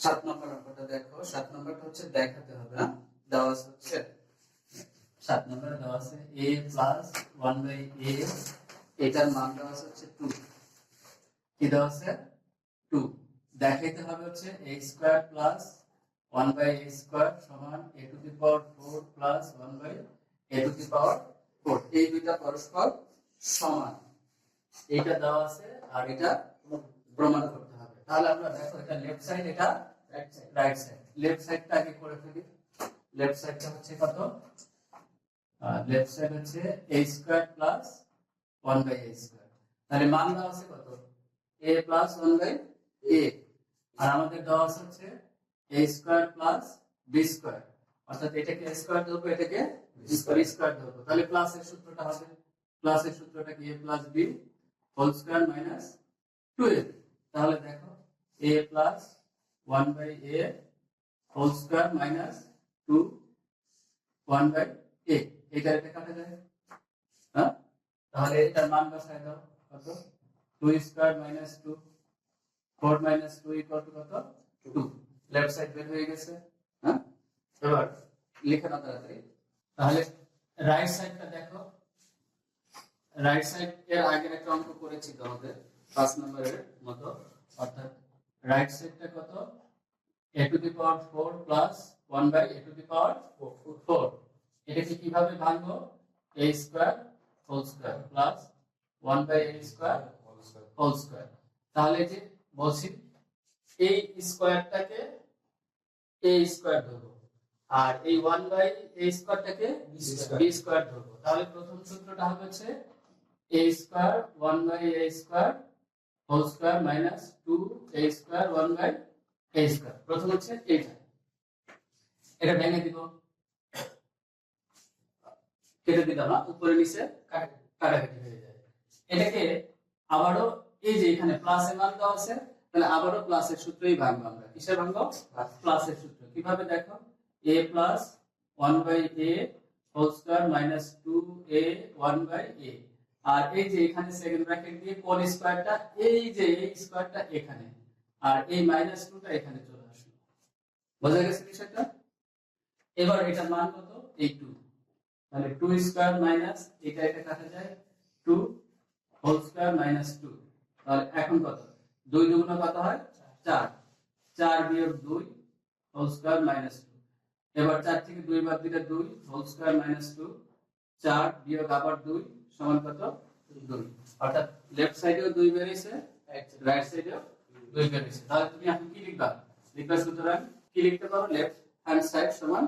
সাত নম্বর অঙ্কটা দেখো। সাত নম্বরটা হচ্ছে দেখাতে হবে না দেওয়া আছে হচ্ছে। সাত নম্বরে দেওয়া আছে a plus one by a এটার মান দেওয়া আছে হচ্ছে টু কি দেওয়া আছে? টু দেখাইতে হবে হচ্ছে a square plus one by a square সমান a to the power four plus one by a to the power four এই দুইটা পরস্পর সমান। এইটা দেওয়া আছে আর এটা প্রমাণ করতে হবে। তাহলে আমরা দেখো এটা লেফট সাইড এটা রাইট সাইড লেফট সাইডটা আগে করে ফেলি। লেফট সাইডটা হচ্ছে কত? লেফট সাইড হচ্ছে a square plus 1 by a square তাহলে মান দেওয়া আছে কত? a প্লাস 1 বাই a আর আমাদের দেওয়া আছে হচ্ছে a square plus b square অর্থাৎ এটাকে a স্কয়ার ধরবো, এটাকে b স্কয়ার ধরবো। তাহলে প্লাসের সূত্রটা হবে। প্লাসের সূত্রটা কি? a plus b whole square minus 2a তাহলে দেখো, a plus 1 by a whole square minus 2 1 by a এটা এটা কাটা যায়। হ্যাঁ? তাহলে এটার মান বসায় দাও। কত? 2 square minus 2 4 minus 2 equal to কত? 2 লেফট সাইড বের হয়ে গেছে। হ্যাঁ? এবার লিখে নাও তাড়াতাড়ি। তাহলে রাইট সাইডটা দেখো। রাইট সাইড এর আগের একটা অঙ্ক করেছি আমাদের পাঁচ নম্বরের মতো। অর্থাৎ রাইট সাইডটা কত? A to the power 4 plus 1 by a to the power 4 এটাকে কীভাবে ভাঙবো? A square whole square plus 1 by a square whole square তাহলে যে বলছি, এই স্কয়ারটাকে a স্কয়ার ধরবো আর এই 1 বাই a স্কয়ারটাকে b স্কয়ার ধরবো। তাহলে প্রথম সূত্রটা হবে হচ্ছে a square 1 by a square whole square minus 2 a square 1 by প্রথম হচ্ছে এইটা এটা ভেঙে দিব। কেটে দিলাম না উপরে, নিচে কাটাকাটি হয়ে যায়। এটাকে আবারও এই যে এখানে প্লাস এর দেওয়া আছে, তাহলে আবারও প্লাসের সূত্রই ভাঙবো আমরা। কিসের ভাঙবো? প্লাসের সূত্র। কীভাবে দেখো? A plus one by a whole square minus two a one by a আর এই যে এখানে সেকেন্ড ব্র্যাকেট দিয়ে কোন স্কোয়ারটা এই যে এই স্কোয়ারটা এখানে। আর এই মাইনাস টুটা এখানে চলে আসলো। বোঝা গেছে বিষয়টা? এবার এটার মান কত? এই টু তাহলে টু স্কোয়ার মাইনাস এটা এটা কাটা যায় two whole square minus two তাহলে এখন কত? দুই দুগুণ কত হয়? চার। চার বিয়োগ দুই হোল স্কোয়ার মাইনাস টু এবার চার থেকে দুই বাদ দিলে দুই হোল স্কোয়ার মাইনাস টু চার বিয়োগ আবার দুই সমান কত? দুই। অর্থাৎ লেফট সাইডেও দুই বেরিয়েছে রাইট সাইডেও দুই বেরিয়েছে তাহলে তুমি এখন কি লিখবা? লিখবা সুতরাং কি লিখতে পারো? লেফট হ্যান্ড সাইড সমান